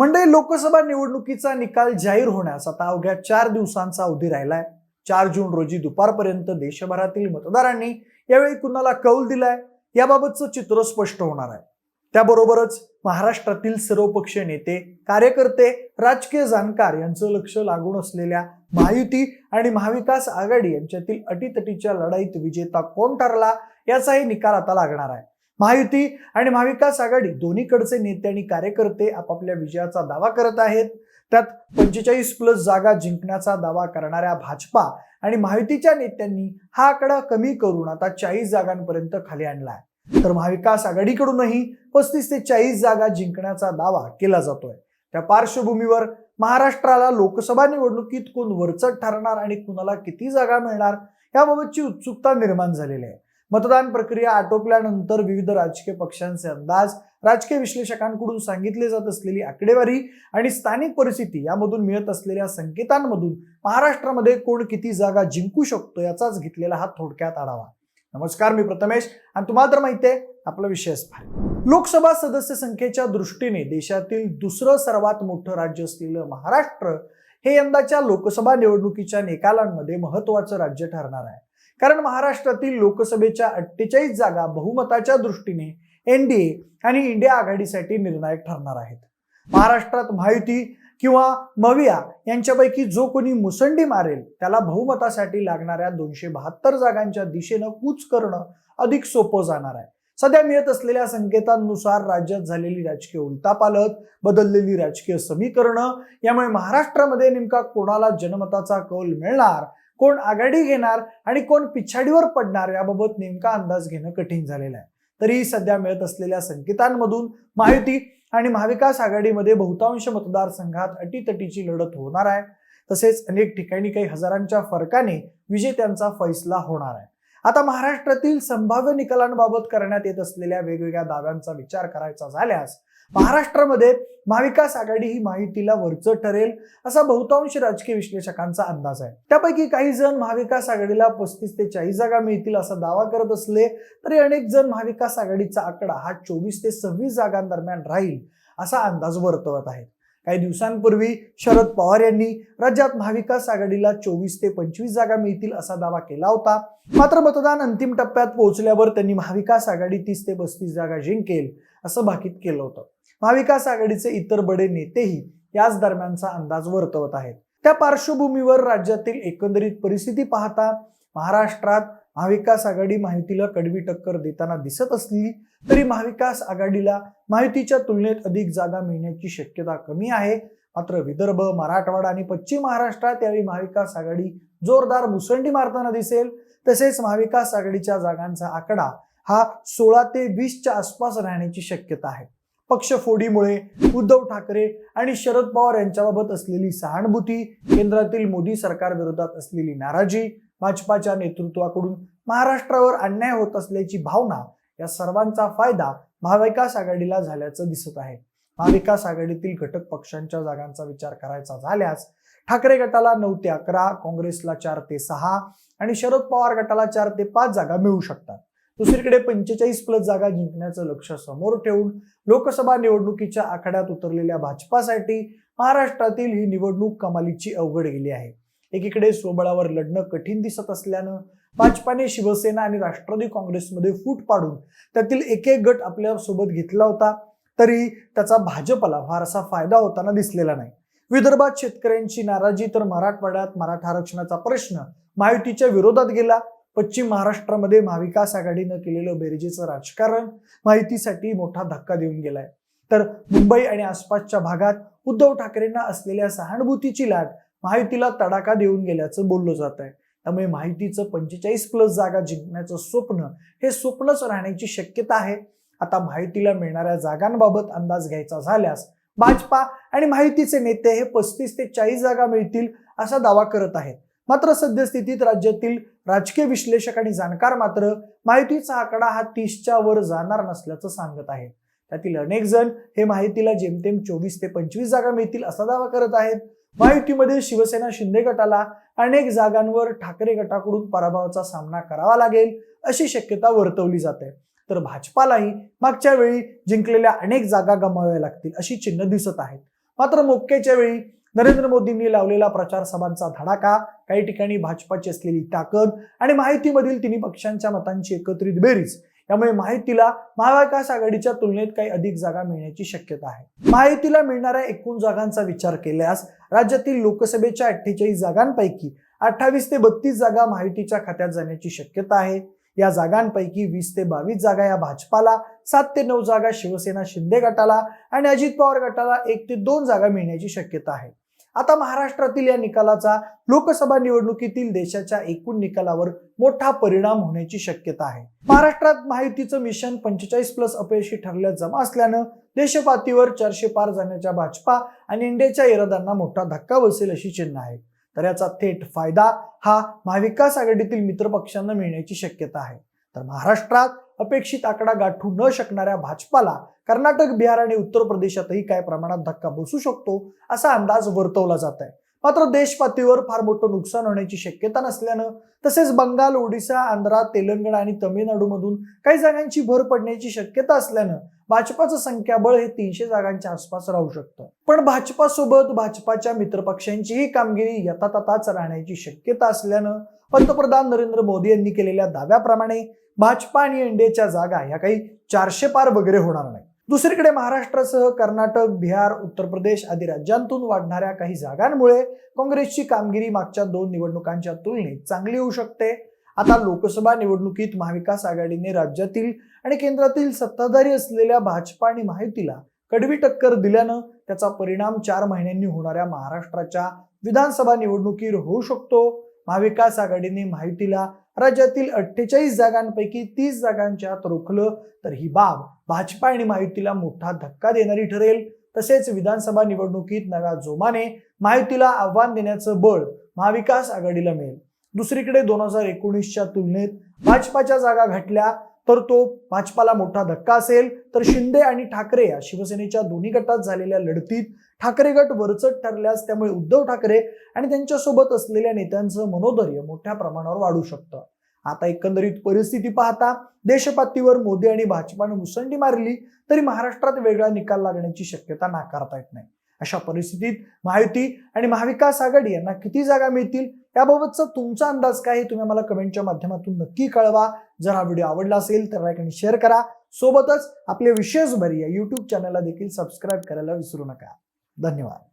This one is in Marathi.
मंडळी लोकसभा निवडणुकीचा निकाल जाहीर होण्यास आता अवघ्या चार दिवसांचा अवधी राहिलाय. चार जून रोजी दुपारपर्यंत देशभरातील मतदारांनी यावेळी कुणाला कौल दिलाय याबाबतचं चित्र स्पष्ट होणार आहे. त्याबरोबरच महाराष्ट्रातील सर्वपक्षीय नेते कार्यकर्ते राजकीय जाणकार यांचं लक्ष लागून असलेल्या महायुती आणि महाविकास आघाडी यांच्यातील अटीतटीच्या लढाईत विजेता कोण ठरला याचाही निकाल आता लागणार आहे. महायुती आणि महाविकास आघाडी दोन्हीकडचे नेते आणि कार्यकर्ते आपापल्या विजयाचा दावा करत आहेत. त्यात पंचेचाळीस प्लस जागा जिंकण्याचा दावा करणाऱ्या भाजपा आणि महायुतीच्या नेत्यांनी हा आकडा कमी करून आता चाळीस जागांपर्यंत खाली आणला आहे तर महाविकास आघाडीकडूनही पस्तीस ते चाळीस जागा जिंकण्याचा दावा केला जातोय. त्या पार्श्वभूमीवर महाराष्ट्राला लोकसभा निवडणुकीत कोण वरचढ ठरणार आणि कुणाला किती जागा मिळणार याबाबतची उत्सुकता निर्माण झालेली आहे. मतदान प्रक्रिया आटोपल्यानंतर विविध राजकीय पक्षांचे अंदाज राजकीय विश्लेषकांकडून सांगितले जात असलेली आकडेवारी आणि स्थानिक परिस्थिती यामधून मिळत असलेल्या संकेतांमधून महाराष्ट्रामध्ये कोण किती जागा जिंकू शकतो याचाच घेतलेला हा थोडक्यात आढावा. नमस्कार मी प्रथमेश आणि तुम्हाला तर माहिती आहे आपला विषय आहे. लोकसभा सदस्य संख्येच्या दृष्टीने देशातील दुसरं सर्वात मोठं राज्य असलेलं महाराष्ट्र हे यंदाच्या लोकसभा निवडणुकीच्या निकालांमध्ये महत्वाचं राज्य ठरणार आहे. कारण महाराष्ट्रातील लोकसभेच्या अठ्ठेचाळीस जागा बहुमताच्या दृष्टीने एनडीए आणि इंडिया आघाडीसाठी निर्णायक ठरणार आहेत. महाराष्ट्रात महायुती किंवा मविया यांच्यापैकी जो कोणी मुसंडी मारेल त्याला बहुमतासाठी लागणाऱ्या दोनशे बहात्तर जागांच्या दिशेनं कूच करणं अधिक सोपं जाणार आहे. सध्या मिळत असलेल्या संकेतांनुसार राज्यात झालेली राजकीय उलटापालट बदललेली राजकीय समीकरणं यामुळे महाराष्ट्रामध्ये नेमका कोणाला जनमताचा कौल मिळणार कोण आघाडी घेणार आणि कोण पिछाडीवर पडणार याबाबत नेमका अंदाज घेणं कठीण झालेलं आहे. तरी सध्या मिळत असलेल्या संकेतांमधून माहिती आणि महाविकास आघाडीमध्ये बहुतांश मतदारसंघात अटीतटीची लढत होणार आहे. तसेच अनेक ठिकाणी काही हजारांच्या फरकाने विजेत्यांचा फैसला होणार आहे. आता महाराष्ट्रातील संभाव्य निकालांबाबत करण्यात येत असलेल्या वेगवेगळ्या दाव्यांचा विचार करायचा झाल्यास महाराष्ट्रामध्ये महाविकास आघाडी ही माहितीला वरचं ठरेल असा बहुतांश राजकीय विश्लेषकांचा अंदाज आहे. त्यापैकी काही जण महाविकास आघाडीला पस्तीस ते चाळीस जागा मिळतील असा दावा करत असले तरी अनेक जण महाविकास आघाडीचा आकडा हा चोवीस ते सव्वीस जागांदरम्यान राहील असा अंदाज वर्तवत आहेत. काही दिवसांपूर्वी शरद पवार यांनी राज्यात महाविकास आघाडीला चोवीस ते पंचवीस जागा मिळतील असा दावा केला होता. मात्र मतदान अंतिम टप्प्यात पोहोचल्यावर त्यांनी महाविकास आघाडी तीस ते पस्तीस जागा जिंकेल असं भाकीत केलं होतं. महाविकास आघाडीचे इतर बडे नेतेही याच दरम्यानचा अंदाज वर्तवत आहेत. त्या पार्श्वभूमीवर राज्यातील एकंदरीत परिस्थिती पाहता महाराष्ट्रात महाविकास आघाडी माहितीला कडवी टक्कर देताना दिसत असली तरी महाविकास आघाडीला माहितीच्या तुलनेत अधिक जागा मिळण्याची शक्यता कमी आहे. मात्र विदर्भ मराठवाडा आणि पश्चिम महाराष्ट्रात यावेळी महाविकास आघाडी जोरदार मुसंडी मारताना दिसेल. तसेच महाविकास आघाडीच्या जागांचा आकडा हा सोळा ते वीसच्या आसपास राहण्याची शक्यता आहे. पक्षफोडीमुळे उद्धव ठाकरे आणि शरद पवार यांच्याबाबत असलेली सहानुभूती केंद्रातील मोदी सरकार विरोधात असलेली नाराजी भाजपाच्या नेतृत्वाकडून महाराष्ट्रावर अन्याय होत असल्याची भावना या सर्वांचा फायदा महाविकास आघाडीला झाल्याचं दिसत आहे. महाविकास आघाडीतील घटक पक्षांच्या जागांचा विचार करायचा झाल्यास ठाकरे गटाला नऊ ते अकरा काँग्रेसला चार ते सहा आणि शरद पवार गटाला चार ते पाच जागा मिळू शकतात. दुसरीकडे पंचेचाळीस प्लस जागा जिंकण्याचं लक्ष समोर ठेवून लोकसभा निवडणुकीच्या आखाड्यात उतरलेल्या भाजपासाठी महाराष्ट्रातील ही निवडणूक कमालीची अवघड गेली आहे. एकीकडे स्वबळावर लढणं कठीण दिसत असल्यानं भाजपाने शिवसेना आणि राष्ट्रवादी काँग्रेसमध्ये फूट पाडून त्यातील एक एक गट आपल्यासोबत घेतला होता तरी त्याचा भाजपला फारसा फायदा होताना दिसलेला नाही. विदर्भात शेतकऱ्यांची नाराजी तर मराठवाड्यात मराठा आरक्षणाचा प्रश्न महायुतीच्या विरोधात गेला. पश्चिम महाराष्ट्रामध्ये महाविकास आघाडीनं केलेलं बेरजेचं राजकारण माहितीसाठी मोठा धक्का देऊन गेलाय. तर मुंबई आणि आसपासच्या भागात उद्धव ठाकरेंना असलेल्या सहानुभूतीची लाट माहितीला तडाखा देऊन गेल्याचं बोललं जात आहे त्यामुळे माहितीचं पंचेचाळीस प्लस जागा जिंकण्याचं स्वप्न हे स्वप्नच राहण्याची शक्यता आहे. आता माहितीला मिळणाऱ्या जागांबाबत अंदाज घ्यायचा झाल्यास भाजपा आणि माहितीचे नेते हे पस्तीस ते चाळीस जागा मिळतील असा दावा करत आहेत. मात्र सद्यस्थितीत राज्यातील राजकीय विश्लेषक आणि जाणकार मात्र माहितीचा आकडा हा तीसच्या वर जाणार नसल्याचं सांगत आहेत. त्यातील अनेक जण हे माहितीला जेमतेम चोवीस ते पंचवीस जागा मिळतील असा दावा करत आहेत. महायुतीमध्ये शिवसेना शिंदे गटाला अनेक जागांवर ठाकरे गटाकडून पराभवाचा सामना करावा लागेल अशी शक्यता वर्तवली जाते. तर भाजपालाही मागच्या वेळी जिंकलेल्या अनेक जागा गमाव्या लागतील अशी चिन्ह दिसत आहेत. मात्र मोक्याच्या वेळी नरेंद्र मोदींनी लावलेला प्रचार सभांचा धडाका काही ठिकाणी भाजपाची असलेली ताकद आणि माहितीमधील तिन्ही पक्षांच्या मतांची एकत्रित बेरीज त्यामुळे माहितीला महाविकास आघाडीच्या तुलनेत काही अधिक जागा मिळण्याची शक्यता आहे. माहितीला मिळणाऱ्या एकूण जागांचा विचार केल्यास राज्यातील लोकसभेच्या अठ्ठेचाळीस जागांपैकी अठ्ठावीस ते बत्तीस जागा माहितीच्या खात्यात जाण्याची शक्यता आहे. या जागांपैकी वीस ते बावीस जागा या भाजपाला सात ते नऊ जागा शिवसेना शिंदे गटाला आणि अजित पवार गटाला एक ते दोन जागा मिळण्याची शक्यता आहे. आता महाराष्ट्रातील या निकालाचा लोकसभा निवडणुकीतील देशाच्या एकूण निकालावर मोठा परिणाम होण्याची शक्यता आहे. महाराष्ट्रात माहितीचं मिशन पंचेचाळीस प्लस अपयशी ठरल्यास जमा असल्यानं देशपातीवर चारशे पार जाण्याच्या भाजपा आणि इंडियाच्या इरादांना मोठा धक्का बसेल अशी चिन्ह आहे तर याचा थेट फायदा हा महाविकास आघाडीतील मित्रपक्षांना मिळण्याची शक्यता आहे. तर महाराष्ट्रात अपेक्षित आकडा गाठू न शकणाऱ्या भाजपाला कर्नाटक बिहार आणि उत्तर प्रदेशातही काही प्रमाणात धक्का बसू शकतो असा अंदाज वर्तवला जात आहे मात्र देशपातळीवर फार मोठं नुकसान होण्याची शक्यता नसल्यानं तसेच बंगाल ओडिशा आंध्रा तेलंगणा आणि तमिळनाडूमधून काही जागांची भर पडण्याची शक्यता असल्यानं भाजपाचं संख्याबळ हे तीनशे जागांच्या आसपास राहू शकतं. पण भाजपासोबत भाजपाच्या मित्रपक्षांचीही कामगिरी यथातथाच राहण्याची शक्यता असल्यानं पंतप्रधान नरेंद्र मोदी यांनी केलेल्या दाव्याप्रमाणे भाजपा आणि एनडीएच्या जागा ह्या काही चारशे पार वगैरे होणार नाही दुसरीकडे महाराष्ट्रासह कर्नाटक बिहार उत्तर प्रदेश आदी राज्यांतून वाढणाऱ्या काही जागांमुळे काँग्रेसची कामगिरी मागच्या दोन निवडणुकांच्या तुलनेत चांगली होऊ शकते. आता लोकसभा निवडणुकीत महाविकास आघाडीने राज्यातील आणि केंद्रातील सत्ताधारी असलेल्या भाजपा आणि माहितीला कडवी टक्कर दिल्यानं त्याचा परिणाम चार महिन्यांनी होणाऱ्या महाराष्ट्राच्या विधानसभा निवडणुकीवर होऊ शकतो. महाविकास आघाडीने माहितीला राज्यातील अठ्ठेचाळीस जागांपैकी तीस जागांच्या आत रोखलं तर ही बाब भाजपा आणि माहितीला मोठा धक्का देणारी ठरेल. तसेच विधानसभा निवडणुकीत नव्या जोमाने माहितीला आव्हान देण्याचं बळ महाविकास आघाडीला मिळेल. दुसरीकडे दोन हजार एकोणीसच्या तुलनेत भाजपाच्या जागा घटल्या तर तो भाजपाला मोठा धक्का असेल. तर शिंदे आणि ठाकरे या शिवसेनेच्या दोन्ही गटात झालेल्या लढतीत ठाकरे गट वरचट ठरल्यास त्यामुळे उद्धव ठाकरे आणि त्यांच्यासोबत असलेल्या नेत्यांचं मनोधैर्य मोठ्या प्रमाणावर वाढू शकतं. आता एकंदरीत परिस्थिती पाहता देशपातळीवर मोदी आणि भाजपानं मुसंडी मारली तरी महाराष्ट्रात वेगळा निकाल लागण्याची शक्यता नाकारता येत नाही. अशा परिस्थितीत माहिती आणि महाविकास आघाडी यांना किती जागा मिळतील? याबाबतचा तुमचा अंदाज काय हे तुम्ही मला कमेंटच्या माध्यमातून नक्की कळवा. जर हा व्हिडिओ आवडला असेल तर लाईक आणि शेअर करा. सोबतच आपले विशेष भरी या यूट्यूब चॅनलला देखील सबस्क्राईब करायला विसरू नका. धन्यवाद.